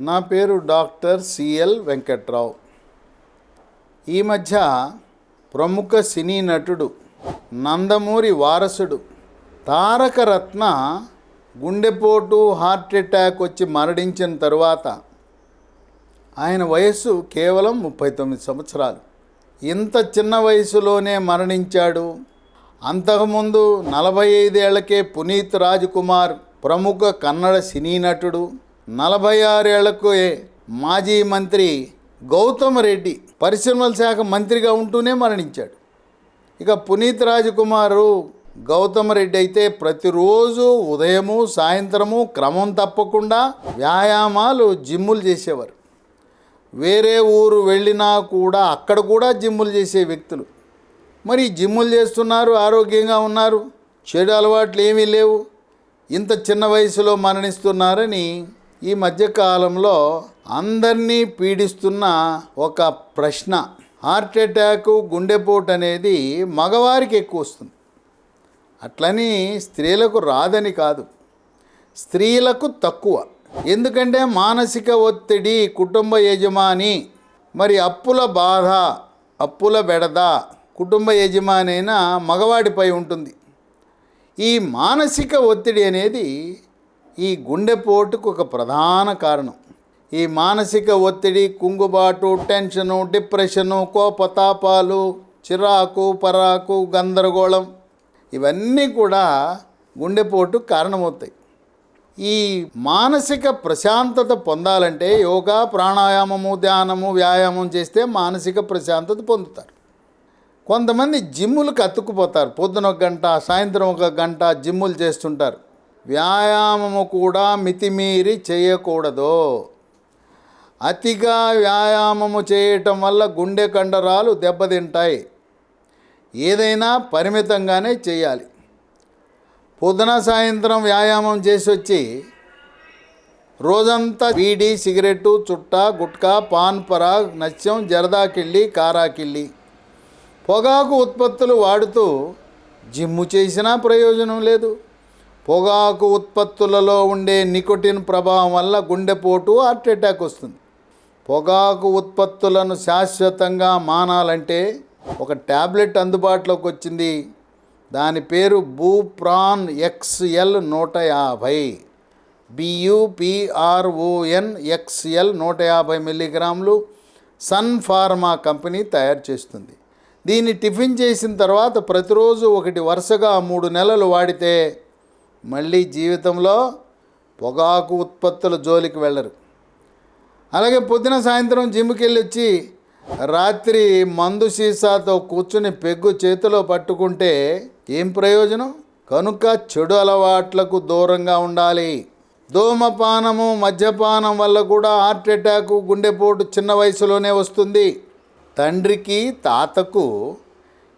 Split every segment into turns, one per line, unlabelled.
నా పేరు doctor CL Venkatrao. ఈ మధ్య ప్రముఖ సినీ నటుడు నందమూరి వారసుడు తారక రత్న గుండెపోటు హార్ట్ అటాక్ వచ్చి మరణించిన తరువాత ఆయన వయస్సు కేవలం ముప్పై తొమ్మిది సంవత్సరాలు. ఇంత చిన్న వయసులోనే మరణించాడు. అంతకుముందు నలభై ఐదేళ్ళకే పునీత్ రాజ్ కుమార్ ప్రముఖ కన్నడ సినీ నటుడు నలభై ఆరేళ్ళకు మాజీ మంత్రి గౌతమ్ రెడ్డి పరిశ్రమల శాఖ మంత్రిగా ఉంటూనే మరణించాడు. ఇక పునీత్ రాజకుమారు గౌతమ్ రెడ్డి అయితే ప్రతిరోజు ఉదయము సాయంత్రము క్రమం తప్పకుండా వ్యాయామాలు జిమ్ములు చేసేవారు. వేరే ఊరు వెళ్ళినా కూడా అక్కడ కూడా జిమ్ములు చేసే వ్యక్తులు. మరి జిమ్ములు చేస్తున్నారు ఆరోగ్యంగా ఉన్నారు చెడు అలవాట్లు ఏమీ లేవు. ఇంత చిన్న వయసులో మరణిస్తున్నారని ఈ మధ్యకాలంలో అందరినీ పీడిస్తున్న ఒక ప్రశ్న. హార్ట్ అటాక్ గుండెపోటు అనేది మగవారికి ఎక్కువ వస్తుంది. అట్లని స్త్రీలకు రాదని కాదు. స్త్రీలకు తక్కువ. ఎందుకంటే మానసిక ఒత్తిడి కుటుంబ యజమాని మరి అప్పుల బాధ అప్పుల బెడద కుటుంబ యజమాని అయిన మగవాడిపై ఉంటుంది. ఈ మానసిక ఒత్తిడి అనేది ఈ గుండెపోటుకు ఒక ప్రధాన కారణం. ఈ మానసిక ఒత్తిడి కుంగుబాటు టెన్షను డిప్రెషను కోపతాపాలు చిరాకు పరాకు గందరగోళం ఇవన్నీ కూడా గుండెపోటు కారణమవుతాయి. ఈ మానసిక ప్రశాంతత పొందాలంటే యోగా ప్రాణాయామము ధ్యానము వ్యాయామం చేస్తే మానసిక ప్రశాంతత పొందుతారు. కొంతమంది జిమ్ములకు అతుక్కుపోతారు. పొద్దున ఒక గంట సాయంత్రం ఒక గంట జిమ్ములు చేస్తుంటారు. వ్యాయామము కూడా మితిమీరి చేయకూడదు. అతిగా వ్యాయామము చేయటం వల్ల గుండె కండరాలు దెబ్బతింటాయి. ఏదైనా పరిమితంగానే చేయాలి. పొద్దున సాయంత్రం వ్యాయామం చేసి వచ్చి రోజంతా బీడి సిగరెట్టు చుట్ట గుట్కా పాన్ పరాగ్ నత్యం జరదాకిళ్ళి కారాకిళ్ళి పొగాకు ఉత్పత్తులు వాడుతూ జిమ్ము చేసినా ప్రయోజనం లేదు. పొగాకు ఉత్పత్తులలో ఉండే నికోటిన్ ప్రభావం వల్ల గుండెపోటు హార్ట్ అటాక్ వస్తుంది. పొగాకు ఉత్పత్తులను శాశ్వతంగా మానాలంటే ఒక ట్యాబ్లెట్ అందుబాటులోకి వచ్చింది. దాని పేరు బూప్రాన్ ఎక్స్ఎల్ నూట యాభై. బియుపిఆర్ఓఎన్ ఎక్స్ఎల్ నూట యాభై మిల్లీగ్రాములు సన్ ఫార్మా కంపెనీ తయారు చేస్తుంది. దీన్ని టిఫిన్ చేసిన తర్వాత ప్రతిరోజు ఒకటి వరుసగా మూడు నెలలు వాడితే మళ్ళీ జీవితంలో పొగాకు ఉత్పత్తుల జోలికి వెళ్ళరు. అలాగే పొద్దున సాయంత్రం జిమ్కి వెళ్ళి వచ్చి రాత్రి మందు సీసాతో కూర్చుని పెగ్గు చేతిలో పట్టుకుంటే ఏం ప్రయోజనం? కనుక చెడు అలవాట్లకు దూరంగా ఉండాలి. ధూమపానము మద్యపానం వల్ల కూడా హార్ట్ అటాక్ గుండెపోటు చిన్న వయసులోనే వస్తుంది. తండ్రికి తాతకు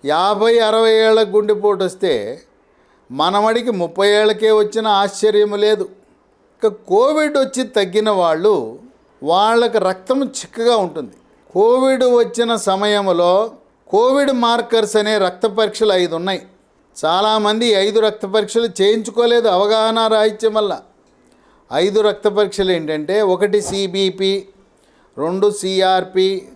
యాభై అరవై ఏళ్ళ గుండెపోటు వస్తే మనమడికి ముప్పై ఏళ్ళకే వచ్చిన ఆశ్చర్యం లేదు. ఇక కోవిడ్ వచ్చి తగ్గిన వాళ్ళు వాళ్ళకి రక్తం చిక్కగా ఉంటుంది. కోవిడ్ వచ్చిన సమయంలో కోవిడ్ మార్కర్స్ అనే రక్త పరీక్షలు ఐదు ఉన్నాయి. చాలామంది ఐదు రక్త పరీక్షలు చేయించుకోలేదు అవగాహన రాహిత్యం వల్ల. ఐదు రక్త పరీక్షలు ఏంటంటే ఒకటి సిబిపి రెండు సిఆర్పి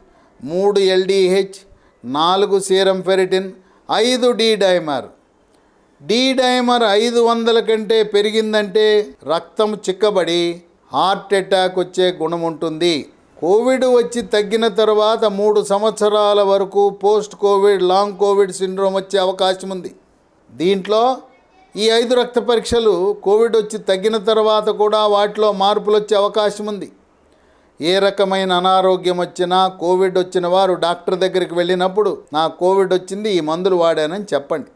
మూడు ఎల్డిహెచ్ నాలుగు సీరం ఫెరిటిన్ ఐదు డి డైమర్ డి డైమర్ ఐదు వందల కంటే పెరిగిందంటే రక్తం చిక్కబడి హార్ట్ అటాక్ వచ్చే గుణం ఉంటుంది. కోవిడ్ వచ్చి తగ్గిన తర్వాత మూడు సంవత్సరాల వరకు post Covid long Covid syndrome వచ్చే అవకాశం ఉంది. దీంట్లో ఈ ఐదు రక్త పరీక్షలు కోవిడ్ వచ్చి తగ్గిన తర్వాత కూడా వాటిలో మార్పులు వచ్చే అవకాశం ఉంది. ఏ రకమైన అనారోగ్యం వచ్చినా కోవిడ్ వచ్చిన వారు డాక్టర్ దగ్గరికి వెళ్ళినప్పుడు నా కోవిడ్ వచ్చింది ఈ మందులు వాడానని చెప్పండి.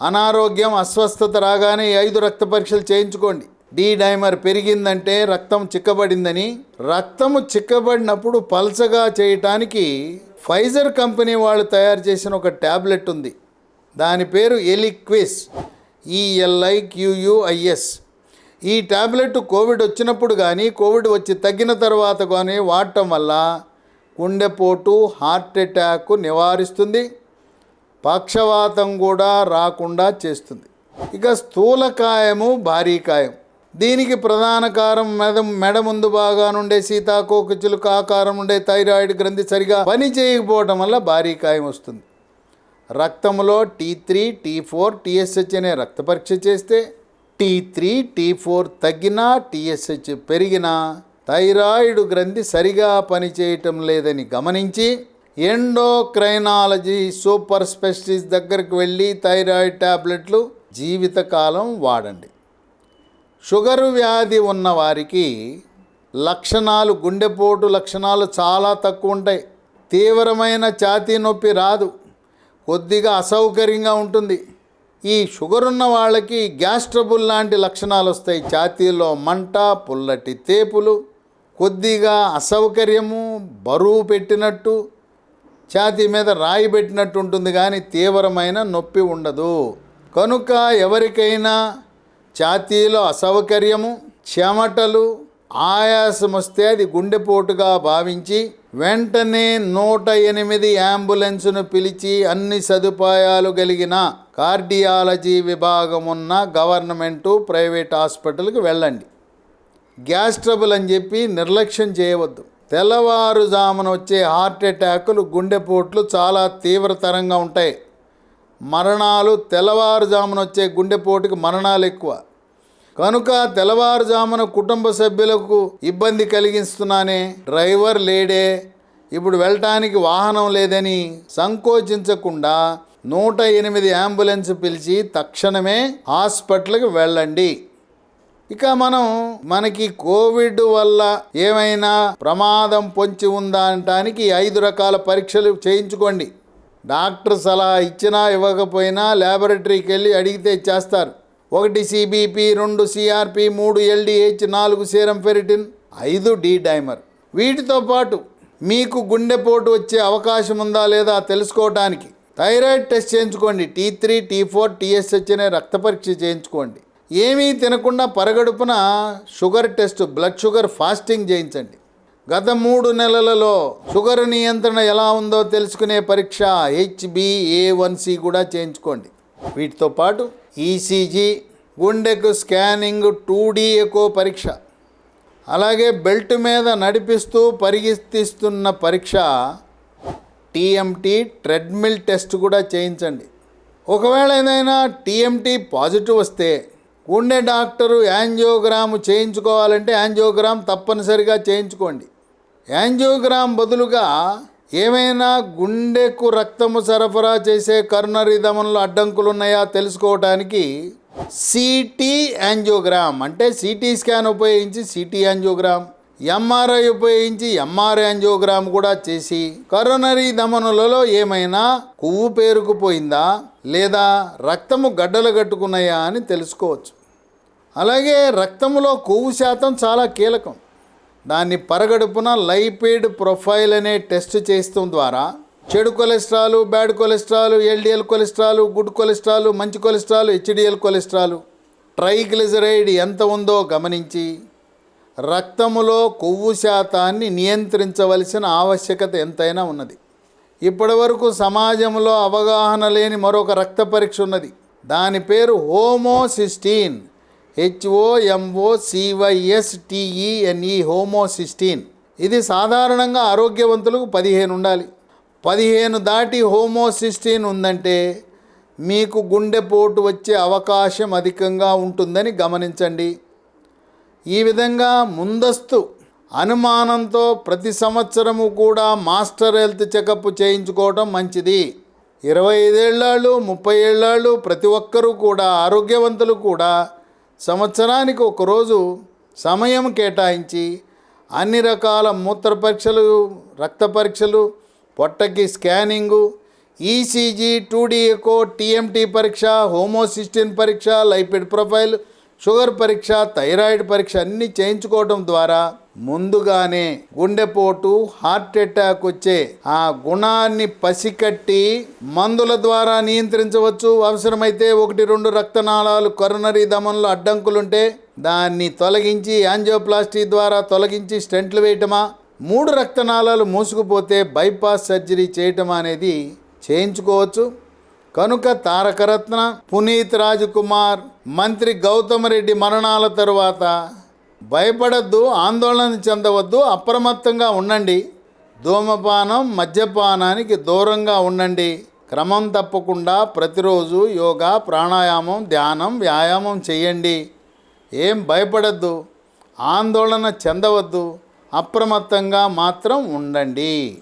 అనారోగ్యం అస్వస్థత రాగానే ఐదు రక్త పరీక్షలు చేయించుకోండి. డి డైమర్ పెరిగిందంటే రక్తం చిక్కబడిందని రక్తము చిక్కబడినప్పుడు పల్చగా చేయటానికి ఫైజర్ కంపెనీ వాళ్ళు తయారు చేసిన ఒక ట్యాబ్లెట్ ఉంది. దాని పేరు ఎలిక్విస్ ఈఎల్ఐ క్యూయుఐఎస్ ఈ ట్యాబ్లెట్ కోవిడ్ వచ్చినప్పుడు కానీ కోవిడ్ వచ్చి తగ్గిన తర్వాత కానీ వాడటం వల్ల గుండెపోటు హార్ట్ అటాక్ నివారిస్తుంది. పక్షవాతం కూడా రాకుండా చేస్తుంది. ఇక స్థూలకాయము భారీకాయం దీనికి ప్రధాన కారం మెద మెడ ముందు బాగా నుండే చిలుక ఆకారం ఉండే థైరాయిడ్ గ్రంథి సరిగా పని చేయకపోవడం వల్ల భారీ కాయం వస్తుంది. రక్తంలో T three T four TSH అనే రక్త పరీక్ష చేస్తే టీ త్రీ టీ ఫోర్ తగ్గినా టీఎస్హెచ్ పెరిగినా థైరాయిడ్ గ్రంథి సరిగా పనిచేయటం లేదని గమనించి ఎండోక్రైనాలజీ సూపర్ స్పెషలిస్ట్ దగ్గరికి వెళ్ళి థైరాయిడ్ టాబ్లెట్లు జీవితకాలం వాడండి. షుగర్ వ్యాధి ఉన్నవారికి లక్షణాలు గుండెపోటు లక్షణాలు చాలా తక్కువ ఉంటాయి. తీవ్రమైన ఛాతీ నొప్పి రాదు. కొద్దిగా అసౌకర్యంగా ఉంటుంది. ఈ షుగర్ ఉన్న వాళ్ళకి గ్యాస్ ట్రబుల్ లాంటి లక్షణాలు వస్తాయి. ఛాతీలో మంట పుల్లటి తేపులు కొద్దిగా అసౌకర్యము బరువు పెట్టినట్టు ఛాతీ మీద రాయి పెట్టినట్టు ఉంటుంది కానీ తీవ్రమైన నొప్పి ఉండదు. కనుక ఎవరికైనా ఛాతీలో అసౌకర్యము చెమటలు ఆయాసం వస్తే అది గుండెపోటుగా భావించి వెంటనే నూట ఎనిమిది అంబులెన్స్ను పిలిచి అన్ని సదుపాయాలు కలిగిన కార్డియాలజీ విభాగం ఉన్న గవర్నమెంటు ప్రైవేట్ హాస్పిటల్కి వెళ్ళండి. గ్యాస్ ట్రబుల్ అని చెప్పి నిర్లక్ష్యం చేయవద్దు. తెల్లవారుజామున వచ్చే హార్ట్ అటాకులు గుండెపోట్లు చాలా తీవ్రతరంగా ఉంటాయి. మరణాలు తెల్లవారుజామున వచ్చే గుండెపోటుకి మరణాలు ఎక్కువ. కనుక తెల్లవారుజామున కుటుంబ సభ్యులకు ఇబ్బంది కలిగిస్తున్నానే డ్రైవర్ లేడే. ఇప్పుడు వెళ్ళటానికి వాహనం లేదని సంకోచించకుండా నూట ఎనిమిది అంబులెన్స్ పిలిచి తక్షణమే హాస్పిటల్కి వెళ్ళండి. ఇక మనం మనకి కోవిడ్ వల్ల ఏమైనా ప్రమాదం పొంచి ఉందా అనటానికి ఐదు రకాల పరీక్షలు చేయించుకోండి. డాక్టర్ సలహా ఇచ్చినా ఇవ్వకపోయినా ల్యాబొరేటరీకి వెళ్ళి అడిగితే చేస్తారు. ఒకటి సిబిపి రెండు సిఆర్పి మూడు ఎల్డిహెచ్ నాలుగు సీరం ఫెరిటిన్ ఐదు డి డైమర్ వీటితో పాటు మీకు గుండెపోటు వచ్చే అవకాశం ఉందా లేదా తెలుసుకోవడానికి థైరాయిడ్ టెస్ట్ చేయించుకోండి. T three T four TSH అనే రక్త పరీక్ష చేయించుకోండి. ఏమీ తినకుండా పరగడుపున sugar test blood sugar fasting చేయించండి. గత మూడు నెలలలో షుగర్ నియంత్రణ ఎలా ఉందో తెలుసుకునే పరీక్ష హెచ్బిఏవన్సి కూడా చేయించుకోండి. వీటితో పాటు ఈసీజీ గుండెకు స్కానింగ్ టూ ఎకో పరీక్ష అలాగే బెల్ట్ మీద నడిపిస్తూ పరిగెత్తిస్తున్న పరీక్ష టీఎంటీ ట్రెడ్మిల్ టెస్ట్ కూడా చేయించండి. ఒకవేళ ఏదైనా టీఎంటీ పాజిటివ్ వస్తే ఉండే డాక్టరు యాంజియోగ్రామ్ చేయించుకోవాలంటే యాంజియోగ్రామ్ తప్పనిసరిగా చేయించుకోండి. యాంజియోగ్రామ్ బదులుగా ఏమైనా గుండెకు రక్తము సరఫరా చేసే కరునరీ దమంలో అడ్డంకులు ఉన్నాయా తెలుసుకోవడానికి సిటీ యాంజియోగ్రామ్ అంటే సిటీ స్కాన్ ఉపయోగించి సిటీ యాంజియోగ్రామ్ ఎంఆర్ఐ ఉపయోగించి ఎంఆర్ఐ యాంజియోగ్రామ్ కూడా చేసి కరోనరీ ధమనులలో ఏమైనా కొవ్వు పేరుకుపోయిందా లేదా రక్తము గడ్డలు కట్టుకున్నాయా అని తెలుసుకోవచ్చు. అలాగే రక్తంలో కొవ్వు శాతం చాలా కీలకం. దాన్ని పరగడుపున లైపిడ్ ప్రొఫైల్ అనే టెస్ట్ చేస్తాం ద్వారా చెడు cholesterol bad cholesterol LDL cholesterol good cholesterol మంచి కొలెస్ట్రాల్ హెచ్డిఎల్ కొలెస్ట్రాల్. ట్రైగ్లిజరైడ్ ఎంత ఉందో గమనించి రక్తములో కొవ్వు శాతాన్ని నియంత్రించవలసిన ఆవశ్యకత ఎంతైనా ఉన్నది. ఇప్పటివరకు సమాజంలో అవగాహన లేని మరొక రక్త పరీక్ష ఉన్నది. దాని పేరు హోమోసిస్టీన్. హెచ్ఓఎంఓ సివైఎస్ టిఈఎన్ఈ హోమోసిస్టీన్ ఇది సాధారణంగా ఆరోగ్యవంతులకు పదిహేను ఉండాలి. పదిహేను దాటి హోమోసిస్టీన్ ఉందంటే మీకు గుండెపోటు వచ్చే అవకాశం అధికంగా ఉంటుందని గమనించండి. ఈ విధంగా ముందస్తు అనుమానంతో ప్రతి సంవత్సరము కూడా మాస్టర్ హెల్త్ చెకప్ చేయించుకోవడం మంచిది. ఇరవై ఐదేళ్ళాళ్ళు ముప్పై ఏళ్ళాళ్ళు ప్రతి ఒక్కరూ కూడా ఆరోగ్యవంతులు కూడా సంవత్సరానికి ఒకరోజు సమయం కేటాయించి అన్ని రకాల మూత్ర పరీక్షలు రక్త పరీక్షలు పొట్టకి scanning ECG two D echo TMT పరీక్ష హోమోసిస్టిన్ పరీక్ష లైపిడ్ ప్రొఫైల్ షుగర్ పరీక్ష థైరాయిడ్ పరీక్ష అన్నీ చేయించుకోవడం ద్వారా ముందుగానే గుండెపోటు హార్ట్ అటాక్ వచ్చే ఆ గుణాన్ని పసికట్టి మందుల ద్వారా నియంత్రించవచ్చు. అవసరమైతే ఒకటి రెండు రక్తనాళాలు కరోనరీ దమంలో అడ్డంకులుంటే దాన్ని తొలగించి యాంజియోప్లాస్టీ ద్వారా తొలగించి స్టెంట్లు వేయటమా? మూడు రక్తనాళాలు మూసుకుపోతే బైపాస్ సర్జరీ చేయటం అనేది చేయించుకోవచ్చు. కనుక తారకరత్న పునీత్ రాజ్ కుమార్ మంత్రి గౌతమ్ రెడ్డి మరణాల తరువాత భయపడద్దు ఆందోళన చెందవద్దు అప్రమత్తంగా ఉండండి. ధూమపానం మద్యపానానికి దూరంగా ఉండండి. క్రమం తప్పకుండా ప్రతిరోజు యోగా ప్రాణాయామం ధ్యానం వ్యాయామం చేయండి. ఏం భయపడద్దు ఆందోళన చెందవద్దు అప్రమత్తంగా మాత్రం ఉండండి.